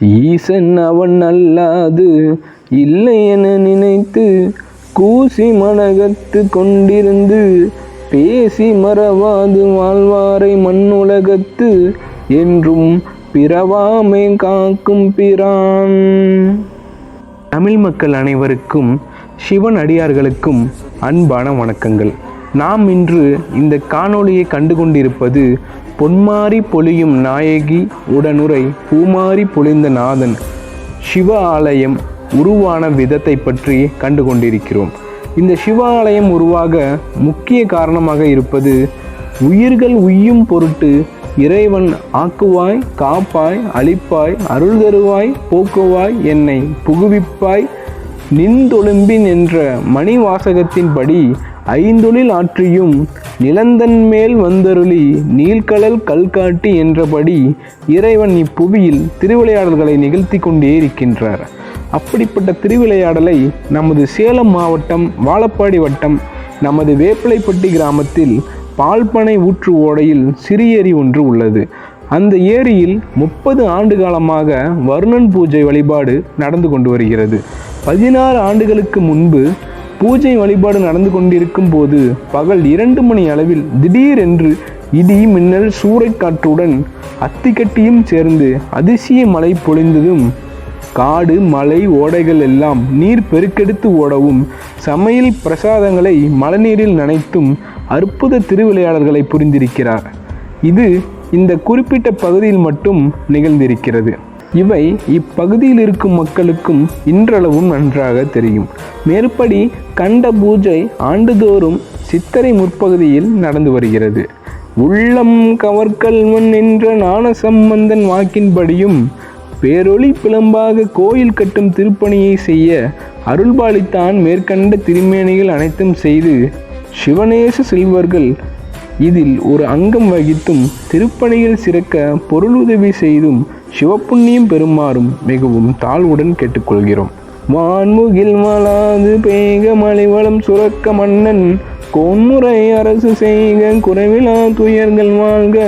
ஈசன் அவன் அல்லாது இல்லை என நினைத்து கூசி மனகத்து கொண்டிருந்து பேசி மறவாது வாழ்வாரை மண்ணுலகத்து என்றும் பிறவாமை காக்கும் பிரான். தமிழ் மக்கள் அனைவருக்கும் சிவன் அடியார்களுக்கும் அன்பான வணக்கங்கள். நாம் இன்று இந்த காணொளியை கண்டு கொண்டிருப்பது பொன்மாரி பொழியும் நாயகி உடனுரை பூமாரி பொழிந்த நாதன். சிவ ஆலயம் உருவான விதத்தை பற்றி கண்டு கொண்டிருக்கிறோம் இந்த சிவ ஆலயம் உருவாக முக்கிய காரணமாக இருப்பது உயிர்கள் உய்யும் பொருட்டு இறைவன் ஆக்குவாய் காப்பாய் அழிப்பாய் அருள் தருவாய் போக்குவாய் என்னை புகுவிப்பாய். நின்றொழும்பின் என்ற மணி வாசகத்தின்படி ஐந்தொழில் ஆற்றியும் நிலந்தன் மேல் வந்தருளி நீள்கடல் கல்காட்டி என்றபடி இறைவன் இப்புவியில் திருவிளையாடல்களை நிகழ்த்தி கொண்டே இருக்கின்றார். அப்படிப்பட்ட திருவிளையாடலை நமது சேலம் மாவட்டம் வாழப்பாடி வட்டம் நமது வேப்பிலைப்பட்டி கிராமத்தில் பால்பனை ஊற்று ஓடையில் சிறியேரி ஒன்று உள்ளது. அந்த ஏரியில் முப்பது ஆண்டு காலமாக வருணன் பூஜை வழிபாடு நடந்து கொண்டு வருகிறது. பதினாறு ஆண்டுகளுக்கு முன்பு பூஜை வழிபாடு நடந்து கொண்டிருக்கும் போது பகல் இரண்டு மணி அளவில் திடீரென்று இடி மின்னல் சூறைக்காற்றுடன் அத்திக்கட்டியும் சேர்ந்து அதிசய மழை பொழிந்ததும் காடு மலை ஓடைகள் எல்லாம் நீர் பெருக்கெடுத்து ஓடவும் சமையல் பிரசாதங்களை மழைநீரில் நனைத்தும் அற்புத திருவிளையாடல்களை புரிந்திருக்கிறார். இது இந்த குறிப்பிட்ட பகுதியில் மட்டும் நிகழ்ந்திருக்கிறது. இவை இப்பகுதியில் இருக்கும் மக்களுக்கும் இன்றளவும் நன்றாக தெரியும். மேற்படி கண்ட பூஜை ஆண்டுதோறும் சித்தரை முற்பகுதியில் நடந்து வருகிறது. உள்ளம் கவர்கல்வன் என்ற ஞான சம்பந்தன் வாக்கின்படியும் பேரொளி பிளம்பாக கோயில் கட்டும் திருப்பணியை செய்ய அருள்பாலித்தான் மேற்கண்ட திருமேனிகள் அனைத்தும் செய்து சிவநேச செல்வர்கள் இதில் ஒரு அங்கம் வகித்தும் திருப்பணியில் சிறக்க பொருளுதவி செய்தும் சிவப்புண்ணியம் பெறுமாறும் மிகவும் தாழ்வுடன் கேட்டுக்கொள்கிறோம். வான்முகில் மலாது பேக மலைவளம் சுரக்க மன்னன் கோன்முறை அரசு செய்க குறைவிலா துயர்கள் வாழ்க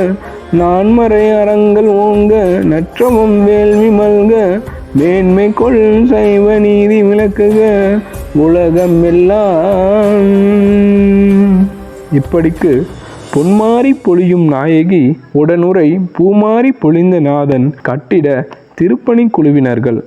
நான்மறை அறங்கள் ஓங்க நற்றவம் வேள்வி மல்க மேன்மை கொள் சைவ நீதி விளக்குக உலகம் எல்லாம் இப்படிக்கு பொன்மாறி பொழியும் நாயகி உடனுரை பூமாறி பொழிந்த நாதன் கட்டிட திருப்பணி குழுவினர்கள்.